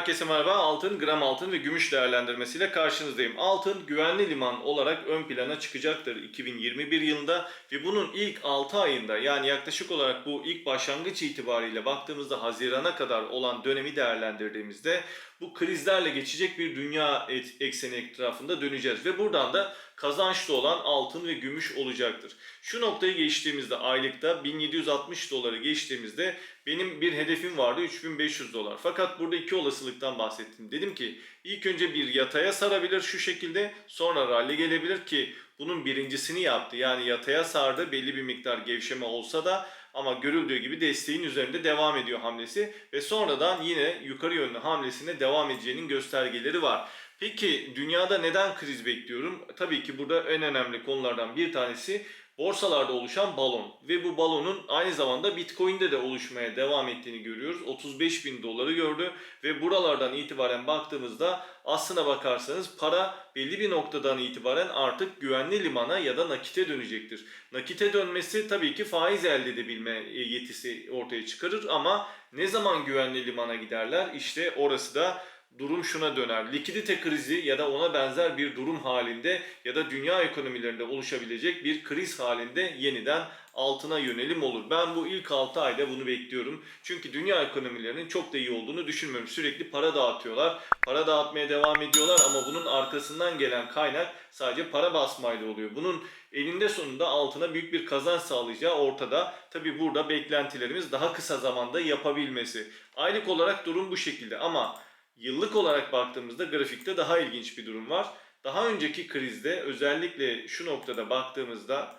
Herkese merhaba. Altın, gram altın ve gümüş değerlendirmesiyle karşınızdayım. Altın güvenli liman olarak ön plana çıkacaktır 2021 yılında ve bunun ilk 6 ayında yani yaklaşık olarak bu ilk başlangıç itibariyle baktığımızda Haziran'a kadar olan dönemi değerlendirdiğimizde bu krizlerle geçecek bir dünya ekseni etrafında döneceğiz ve buradan da kazançlı olan altın ve gümüş olacaktır. Şu noktayı geçtiğimizde aylıkta 1760 doları geçtiğimizde benim bir hedefim vardı 3500 dolar. Fakat burada iki olasılıktan bahsettim. Dedim ki ilk önce bir yataya sarabilir şu şekilde sonra rally gelebilir ki bunun birincisini yaptı. Yani yataya sardı belli bir miktar gevşeme olsa da ama görüldüğü gibi desteğin üzerinde devam ediyor hamlesi ve sonradan yine yukarı yönlü hamlesine devam edeceğinin göstergeleri var. Peki dünyada neden kriz bekliyorum? Tabii ki burada en önemli konulardan bir tanesi borsalarda oluşan balon ve bu balonun aynı zamanda Bitcoin'de de oluşmaya devam ettiğini görüyoruz. 35 bin doları gördü ve buralardan itibaren baktığımızda aslına bakarsanız para belli bir noktadan itibaren artık güvenli limana ya da nakite dönecektir. Nakite dönmesi tabii ki faiz elde edebilme e, yetisi ortaya çıkarır ama ne zaman güvenli limana giderler? İşte orası da durum şuna döner. Likidite krizi ya da ona benzer bir durum halinde ya da dünya ekonomilerinde oluşabilecek bir kriz halinde yeniden altına yönelim olur. Ben bu ilk 6 ayda bunu bekliyorum. Çünkü dünya ekonomilerinin çok da iyi olduğunu düşünmüyorum. Sürekli para dağıtıyorlar. Para dağıtmaya devam ediyorlar ama bunun arkasından gelen kaynak sadece para basmayla oluyor. Bunun elinde sonunda altına büyük bir kazanç sağlayacağı ortada. Tabi burada beklentilerimiz daha kısa zamanda yapabilmesi. Aylık olarak durum bu şekilde ama Yıllık olarak baktığımızda grafikte daha ilginç bir durum var. Daha önceki krizde özellikle şu noktada baktığımızda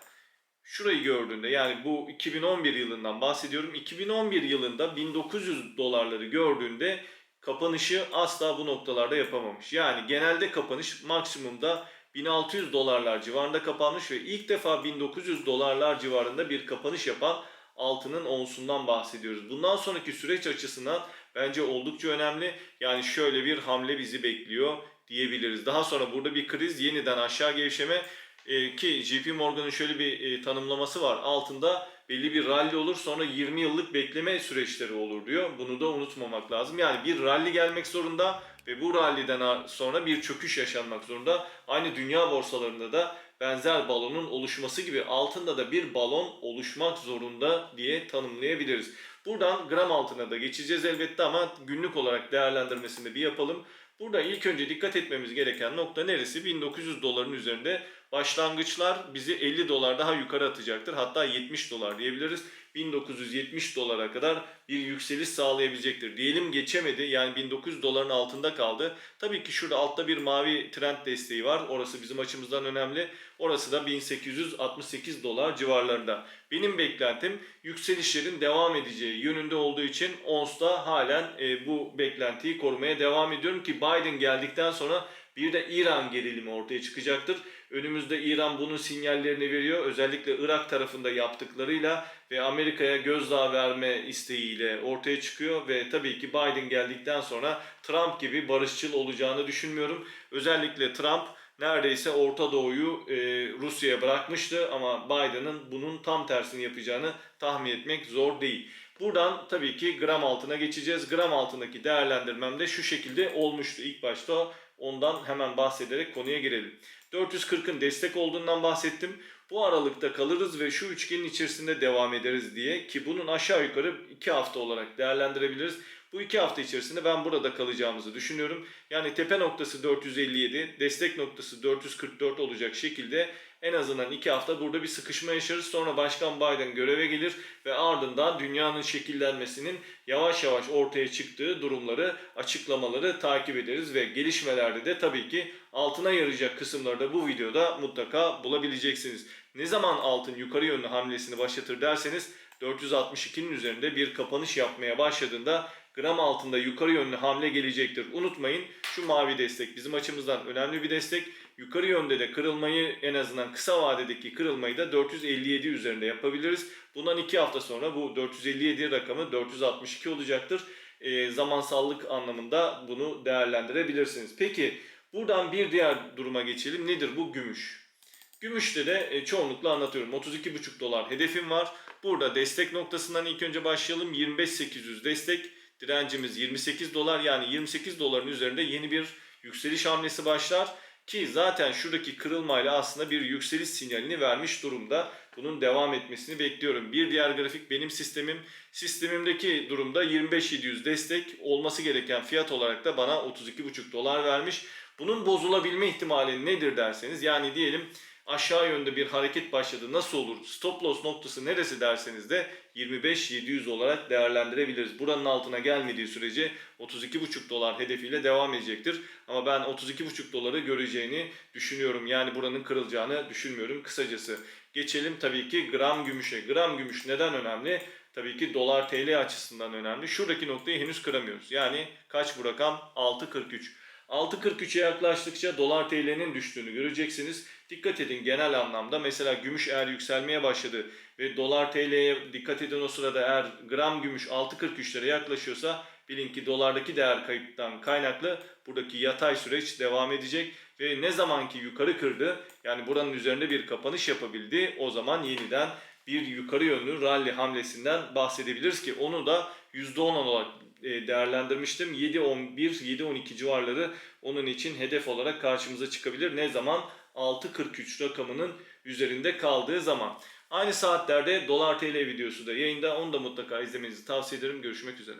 şurayı gördüğünde yani bu 2011 yılından bahsediyorum. 2011 yılında 1900 dolarları gördüğünde kapanışı asla bu noktalarda yapamamış. Yani genelde kapanış maksimumda 1600 dolarlar civarında kapanmış ve ilk defa 1900 dolarlar civarında bir kapanış yapan altının onsundan bahsediyoruz. Bundan sonraki süreç açısından bence oldukça önemli. Yani şöyle bir hamle bizi bekliyor diyebiliriz. Daha sonra burada bir kriz yeniden aşağı gevşeme e, ki JP Morgan'ın şöyle bir e, tanımlaması var. Altında belli bir rally olur sonra 20 yıllık bekleme süreçleri olur diyor. Bunu da unutmamak lazım. Yani bir rally gelmek zorunda ve bu rally'den sonra bir çöküş yaşanmak zorunda. Aynı dünya borsalarında da benzer balonun oluşması gibi altında da bir balon oluşmak zorunda diye tanımlayabiliriz. Buradan gram altına da geçeceğiz elbette ama günlük olarak değerlendirmesini bir yapalım. Burada ilk önce dikkat etmemiz gereken nokta neresi? 1900 doların üzerinde başlangıçlar bizi 50 dolar daha yukarı atacaktır. Hatta 70 dolar diyebiliriz. 1970 dolara kadar bir yükseliş sağlayabilecektir. Diyelim geçemedi yani 1900 doların altında kaldı. Tabii ki şurada altta bir mavi trend desteği var. Orası bizim açımızdan önemli. Orası da 1868 dolar civarlarında. Benim beklentim yükselişlerin devam edeceği yönünde olduğu için ONS'ta halen e, bu beklentiyi korumaya devam ediyorum ki Biden geldikten sonra bir de İran gerilimi ortaya çıkacaktır. Önümüzde İran bunun sinyallerini veriyor. Özellikle Irak tarafında yaptıklarıyla ve Amerika'ya gözdağı verme isteğiyle ortaya çıkıyor ve tabii ki Biden geldikten sonra Trump gibi barışçıl olacağını düşünmüyorum. Özellikle Trump neredeyse Orta Doğu'yu e, Rusya'ya bırakmıştı ama Biden'ın bunun tam tersini yapacağını tahmin etmek zor değil. Buradan tabii ki gram altına geçeceğiz. Gram altındaki değerlendirmem de şu şekilde olmuştu ilk başta. Ondan hemen bahsederek konuya girelim. 440'ın destek olduğundan bahsettim. Bu aralıkta kalırız ve şu üçgenin içerisinde devam ederiz diye ki bunun aşağı yukarı 2 hafta olarak değerlendirebiliriz. Bu iki hafta içerisinde ben burada kalacağımızı düşünüyorum. Yani tepe noktası 457, destek noktası 444 olacak şekilde en azından iki hafta burada bir sıkışma yaşarız. Sonra Başkan Biden göreve gelir ve ardından dünyanın şekillenmesinin yavaş yavaş ortaya çıktığı durumları, açıklamaları takip ederiz ve gelişmelerde de tabii ki altına yarayacak kısımları da bu videoda mutlaka bulabileceksiniz. Ne zaman altın yukarı yönlü hamlesini başlatır derseniz 462'nin üzerinde bir kapanış yapmaya başladığında gram altında yukarı yönlü hamle gelecektir. Unutmayın şu mavi destek bizim açımızdan önemli bir destek. Yukarı yönde de kırılmayı en azından kısa vadedeki kırılmayı da 457 üzerinde yapabiliriz. Bundan 2 hafta sonra bu 457 rakamı 462 olacaktır. E, zamansallık anlamında bunu değerlendirebilirsiniz. Peki buradan bir diğer duruma geçelim. Nedir bu? Gümüş. Gümüşte de e, çoğunlukla anlatıyorum. 32,5 dolar hedefim var. Burada destek noktasından ilk önce başlayalım. 25.800 destek. Direncimiz 28 dolar yani 28 doların üzerinde yeni bir yükseliş hamlesi başlar. Ki zaten şuradaki kırılmayla aslında bir yükseliş sinyalini vermiş durumda. Bunun devam etmesini bekliyorum. Bir diğer grafik benim sistemim. Sistemimdeki durumda 25.700 destek olması gereken fiyat olarak da bana 32.5 dolar vermiş. Bunun bozulabilme ihtimali nedir derseniz yani diyelim aşağı yönde bir hareket başladı nasıl olur stop loss noktası neresi derseniz de 25.700 olarak değerlendirebiliriz. Buranın altına gelmediği sürece 32.5 dolar hedefiyle devam edecektir. Ama ben 32.5 doları göreceğini düşünüyorum. Yani buranın kırılacağını düşünmüyorum kısacası. Geçelim tabii ki gram gümüşe. Gram gümüş neden önemli? Tabii ki dolar TL açısından önemli. Şuradaki noktayı henüz kıramıyoruz. Yani kaç bu rakam? 6.43. 6.43'e yaklaştıkça dolar TL'nin düştüğünü göreceksiniz. Dikkat edin genel anlamda mesela gümüş eğer yükselmeye başladı ve dolar TL'ye dikkat edin o sırada eğer gram gümüş 6.43'lere yaklaşıyorsa bilin ki dolardaki değer kayıptan kaynaklı buradaki yatay süreç devam edecek ve ne zamanki yukarı kırdı yani buranın üzerinde bir kapanış yapabildi o zaman yeniden bir yukarı yönlü rally hamlesinden bahsedebiliriz ki onu da %10 olarak değerlendirmiştim. 7.11, 7.12 civarları onun için hedef olarak karşımıza çıkabilir. Ne zaman? 6.43 rakamının üzerinde kaldığı zaman. Aynı saatlerde Dolar TL videosu da yayında. Onu da mutlaka izlemenizi tavsiye ederim. Görüşmek üzere.